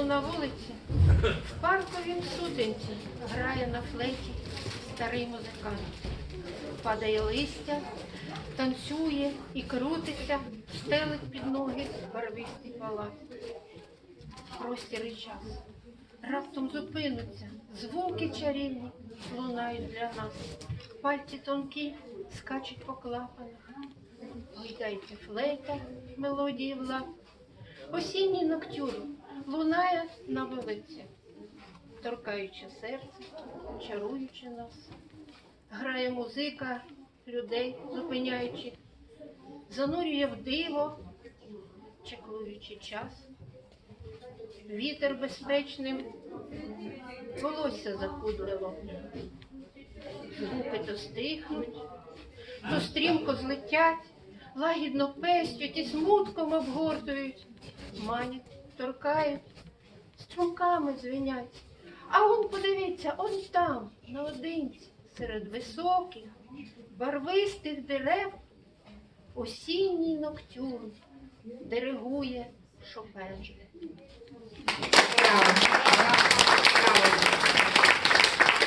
на вулиці, в парковій сутинці грає на флеті старий музикант. Падає листя, танцює і крутиться, стелить під ноги барвистий палац. Простір і час. Раптом зупинуться, звуки чарівні лунають для нас. Пальці тонкі скачуть по клапанах. Гойдається флейта, мелодії влад. Осінній ноктюр лунає на вулиці, торкаючи серце, чаруючи нас. Грає музика людей, зупиняючи, занурює в диво, чеклуючи час. Вітер безпечним, волосся закудливо. Звуки то стихнуть, то стрімко злетять, лагідно пестять і смутком обгортують, манять, торкають, струмками дзвінять. А он, подивіться, он там, наодинці, серед високих, барвистих дерев, осінній ноктюрн диригує Шопен.